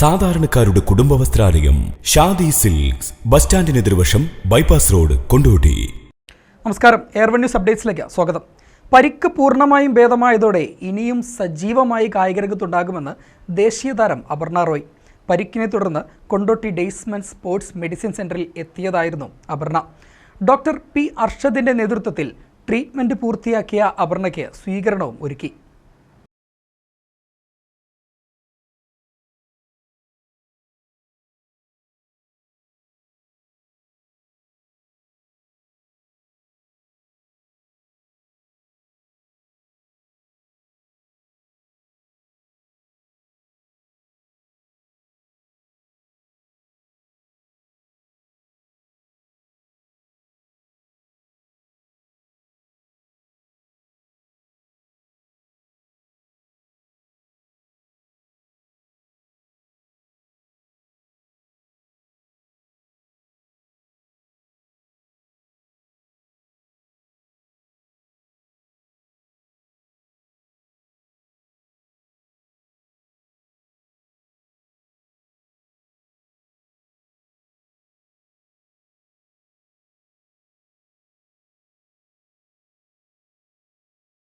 സാധാരണക്കാരുടെ കുടുംബ വസ്ത്രാലയം Shaadi silks bus സ്റ്റാൻഡിന് എതിർവശം ബൈപ്പാസ് റോഡ് കൊണ്ടോട്ടി നമസ്കാരം എയർവൺ ന്യൂസ് അപ്ഡേറ്റ്സിലേക്ക് സ്വാഗതം പരിക്ക് പൂർണ്ണമായും ഭേദമായതോടെ ഇനിയും സജീവമായി കായിക രംഗത്തുണ്ടാകുമെന്ന് ദേശീയ താരം അപർണ റോയ് പരിക്കിനെ തുടർന്ന് കൊണ്ടോട്ടി ഡെയ്സ്മൻ സ്പോർട്സ് മെഡിസിൻ സെന്ററിൽ എത്തിയതായിരുന്നു അപർണ ഡോക്ടർ പി അർഷദിന്റെ നേതൃത്വത്തിൽ ട്രീറ്റ്മെന്റ് പൂർത്തിയാക്കിയ അപർണയ്ക്ക് സ്വീകരണവും ഒരുക്കി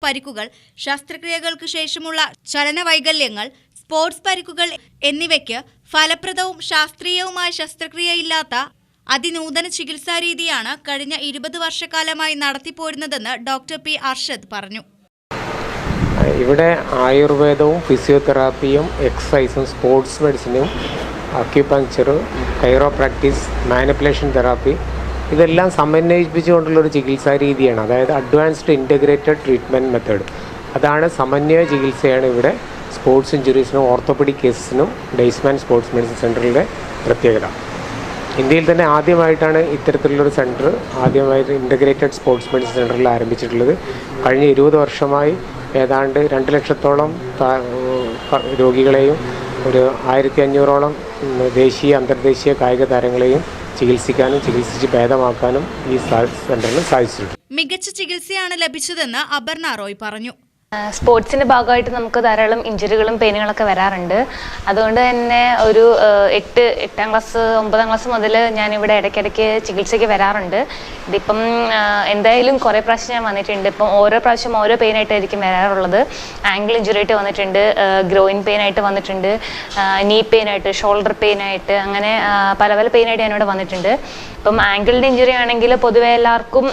പരിക്കുകൾ ശസ്ത്രക്രിയകൾക്ക് ശേഷമുള്ള ചലനവൈകല്യങ്ങൾ സ്പോർട്സ് പരിക്കുകൾ എന്നിവയ്ക്ക് ഫലപ്രദവും ശാസ്ത്രീയവുമായ ശസ്ത്രക്രിയയില്ലാത്ത അതിനൂതന ചികിത്സാ രീതിയാണ് കഴിഞ്ഞ ഇരുപത് വർഷക്കാലമായി നടത്തിപ്പോരുന്നതെന്ന് ഡോക്ടർ പി അർഷദ് പറഞ്ഞു ഇവിടെ ആയുർവേദവും ഫിസിയോതെറാപ്പിയും എക്സസൈസും sports മെഡിസിനും acupuncture chiro practice manipulation therapy ഇതെല്ലാം സമന്വയിപ്പിച്ചുകൊണ്ടുള്ള ഒരു ചികിത്സാ രീതിയാണ് അതായത് അഡ്വാൻസ്ഡ് ഇൻറ്റഗ്രേറ്റഡ് ട്രീറ്റ്മെൻറ്റ് മെത്തേഡ് അതാണ് സമന്വയ ചികിത്സയാണ് ഇവിടെ സ്പോർട്സ് ഇഞ്ചുറീസിനും ഓർത്തോപ്പഡിക് കേസസിനും ഡെയ്സ്മാൻ സ്പോർട്സ് മെഡിസിൻ സെൻ്ററിൻ്റെ പ്രത്യേകത ഇന്ത്യയിൽ തന്നെ ആദ്യമായിട്ടാണ് ഇത്തരത്തിലുള്ളൊരു സെൻറ്റർ ആദ്യമായിട്ട് ഇൻറ്റഗ്രേറ്റഡ് സ്പോർട്സ് മെഡിസിൻ സെൻറ്ററിൽ ആരംഭിച്ചിട്ടുള്ളത് കഴിഞ്ഞ ഇരുപത് വർഷമായി ഏതാണ്ട് രണ്ട് ലക്ഷത്തോളം രോഗികളെയും ഒരു ആയിരത്തി അഞ്ഞൂറോളം ദേശീയ അന്തർദേശീയ കായിക താരങ്ങളെയും ചികിത്സിക്കാനും ചികിത്സിച്ച് ഭേദമാക്കാനും ഈ സെന്ററിന് സാധിച്ചിട്ടുണ്ട് മികച്ച ചികിത്സയാണ് ലഭിച്ചതെന്ന് അപർണ റോയ് പറഞ്ഞു സ്പോർട്സിന്റെ ഭാഗമായിട്ട് നമുക്ക് ധാരാളം ഇഞ്ചുറികളും പെയിനുകളൊക്കെ വരാറുണ്ട് അതുകൊണ്ട് തന്നെ ഒരു എട്ട് എട്ടാം ക്ലാസ് ഒമ്പതാം ക്ലാസ് മുതൽ ഞാൻ ഇവിടെ ഇടയ്ക്കിടയ്ക്ക് ചികിത്സയ്ക്ക് വരാറുണ്ട് ഇതിപ്പം എന്തായാലും കുറേ പ്രാവശ്യം ഞാൻ വന്നിട്ടുണ്ട് ഇപ്പം ഓരോ പ്രാവശ്യം ഓരോ പെയിനായിട്ടായിരിക്കും വരാറുള്ളത് ആംഗിൾ ഇഞ്ചുറി ആയിട്ട് വന്നിട്ടുണ്ട് ഗ്രോയിൻ പെയിൻ ആയിട്ട് വന്നിട്ടുണ്ട് നീ പെയിൻ ആയിട്ട് ഷോൾഡർ പെയിൻ ആയിട്ട് അങ്ങനെ പല പല പെയിനായിട്ട് ഞാനിവിടെ വന്നിട്ടുണ്ട് ഇപ്പം ആംഗിളിൻ്റെ ഇഞ്ചുറി ആണെങ്കിൽ പൊതുവെ എല്ലാവർക്കും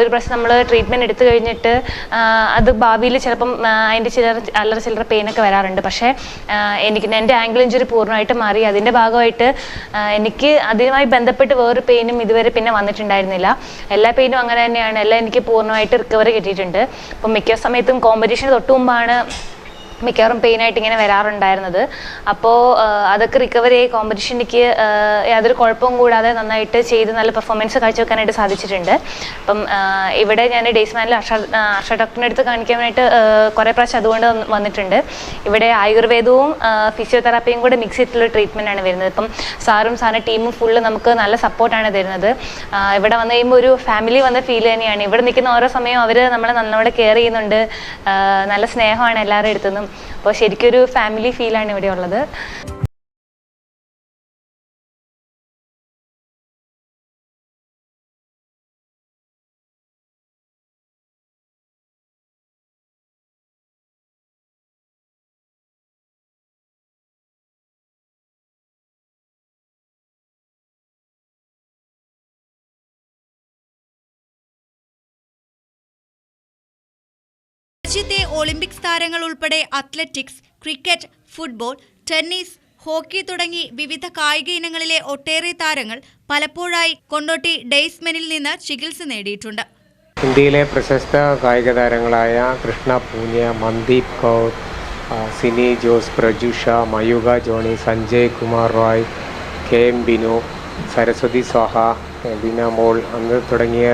ഒരു പ്രാവശ്യം നമ്മൾ ട്രീറ്റ്മെൻറ്റ് എടുത്തു കഴിഞ്ഞിട്ട് അത് ഭാവിയിൽ ചിലപ്പോൾ ചിലപ്പം അതിൻ്റെ ചില അല്ലറ ചില്ലറ പെയിനൊക്കെ വരാറുണ്ട് പക്ഷേ എനിക്ക് എൻ്റെ ആംഗിൾ ഇഞ്ചുറി പൂർണ്ണമായിട്ട് മാറി അതിൻ്റെ ഭാഗമായിട്ട് എനിക്ക് അതുമായി ബന്ധപ്പെട്ട് വേറൊരു പെയിനും ഇതുവരെ പിന്നെ വന്നിട്ടുണ്ടായിരുന്നില്ല എല്ലാ പെയിനും അങ്ങനെ തന്നെയാണ് എല്ലാം എനിക്ക് പൂർണ്ണമായിട്ട് റിക്കവറി കിട്ടിയിട്ടുണ്ട് അപ്പം മിക്ക സമയത്തും കോമ്പറ്റീഷന് തൊട്ട് മുമ്പാണ് മിക്കവാറും പെയിൻ ആയിട്ട് ഇങ്ങനെ വരാറുണ്ടായിരുന്നത് അപ്പോൾ അതൊക്കെ റിക്കവറി ആയി കോമ്പറ്റീഷനിലേക്ക് യാതൊരു കുഴപ്പവും കൂടാതെ നന്നായിട്ട് ചെയ്ത് നല്ല പെർഫോമൻസ് കാഴ്ചവെക്കാനായിട്ട് സാധിച്ചിട്ടുണ്ട് അപ്പം ഇവിടെ ഞാൻ ഡേസ്മാനിൽ അർഷ അർഷ ഡോക്ടറിൻ്റെ അടുത്ത് കാണിക്കാനായിട്ട് കുറേ പ്രാവശ്യം അതുകൊണ്ട് വന്നിട്ടുണ്ട് ഇവിടെ ആയുർവേദവും ഫിസിയോതെറാപ്പിയും കൂടെ മിക്സ് ചെയ്തിട്ടുള്ള ട്രീറ്റ്മെൻ്റ് ആണ് വരുന്നത് ഇപ്പം സാറും സാറിൻ്റെ ടീമും ഫുള്ള് നമുക്ക് നല്ല സപ്പോർട്ടാണ് തരുന്നത് ഇവിടെ വന്നു കഴിയുമ്പോൾ ഒരു ഫാമിലി വന്ന ഫീൽ തന്നെയാണ് ഇവിടെ നിൽക്കുന്ന ഓരോ സമയവും അവർ നമ്മളെ നന്നോടെ കെയർ ചെയ്യുന്നുണ്ട് നല്ല സ്നേഹമാണ് എല്ലാവരുടെ അടുത്തുനിന്നും അപ്പോൾ ശരിക്കൊരു ഫാമിലി ഫീലാണ് ഇവിടെ ഉള്ളത് രാജ്യത്തെ ഒളിമ്പിക്സ് താരങ്ങൾ ഉൾപ്പെടെ athletics cricket football tennis hockey തുടങ്ങി വിവിധ കായിക ഇനങ്ങളിലെ ഒട്ടേറെ താരങ്ങൾ പലപ്പോഴായി കൊണ്ടോട്ടി ഡെയ്സ്മെനിൽ നിന്ന് ചികിത്സ നേടിയിട്ടുണ്ട് ഇന്ത്യയിലെ പ്രശസ്ത കായിക താരങ്ങളായ Krishna Poonia Mandeep Kaur Sini Jose Prajusha Mayuka Johnny Sanjay Kumar Roy K M Binu Saraswathi Soha Bina Mol അന്ന് തുടങ്ങിയ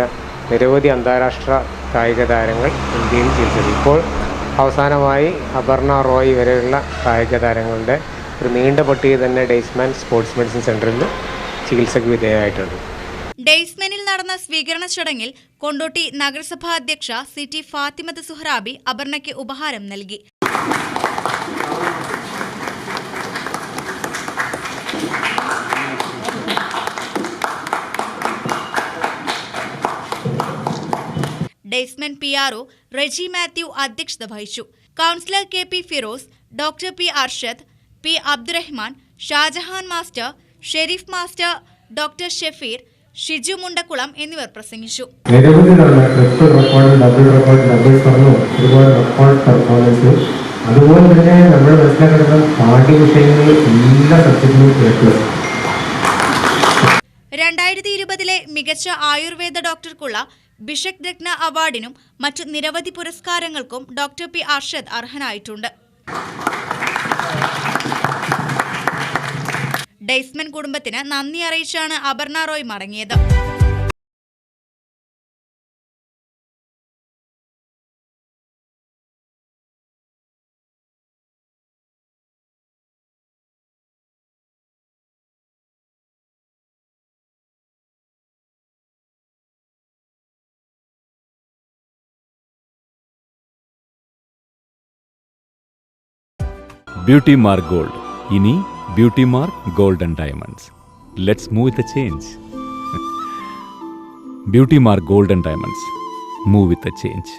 നിരവധി അന്താരാഷ്ട്ര കായിക താരങ്ങൾ ഇന്ത്യയിൽ ജീവിച്ചത് ഇപ്പോൾ അവസാനമായി അപർണ റോയ് വരെയുള്ള കായിക താരങ്ങളുടെ ഒരു നീണ്ട പട്ടിക തന്നെ ഡെയ്സ്മാൻ സ്പോർട്സ് മെഡിസിൻ സെന്ററിൽ ചികിത്സയ്ക്ക് വിധേയമായിട്ടുണ്ട് ഡെയ്സ്മെനിൽ നടന്ന സ്വീകരണ ചടങ്ങിൽ കൊണ്ടോട്ടി നഗരസഭാ അധ്യക്ഷ സിറ്റി ഫാത്തിമത് സുഹ്റാബി അപർണയ്ക്ക് ഉപഹാരം നൽകി ഡെയ്സ്മൻ പി ആർ റെജി മാത്യു അധ്യക്ഷത വഹിച്ചു councillor K P Firoz doctor P Arshad P Abdurahman Shajahan master Sherif master doctor Shefeer Shiju Mundakkulam എന്നിവർ പ്രസംഗിച്ചു അതുപോലെ തന്നെ മനസ്സിലാക്കുന്ന പാഠ്യ വിഷയങ്ങളിൽ രണ്ടായിരത്തി ഇരുപതിലെ മികച്ച ആയുർവേദ ഡോക്ടർക്കുള്ള ബിഷക് രത്ന അവാർഡിനും മറ്റു നിരവധി പുരസ്കാരങ്ങൾക്കും ഡോക്ടർ പി അർഷദ് അർഹനായിട്ടുണ്ട് ഡെയ്സ്മൻ കുടുംബത്തിന് നന്ദി അറിയിച്ചാണ് അപർണ റോയ് മടങ്ങിയത് ബ്യൂട്ടി മാർക്ക് ഗോൾഡ് ഇനി beauty mark gold and diamonds let's move with the change beauty mark gold and diamonds move with the change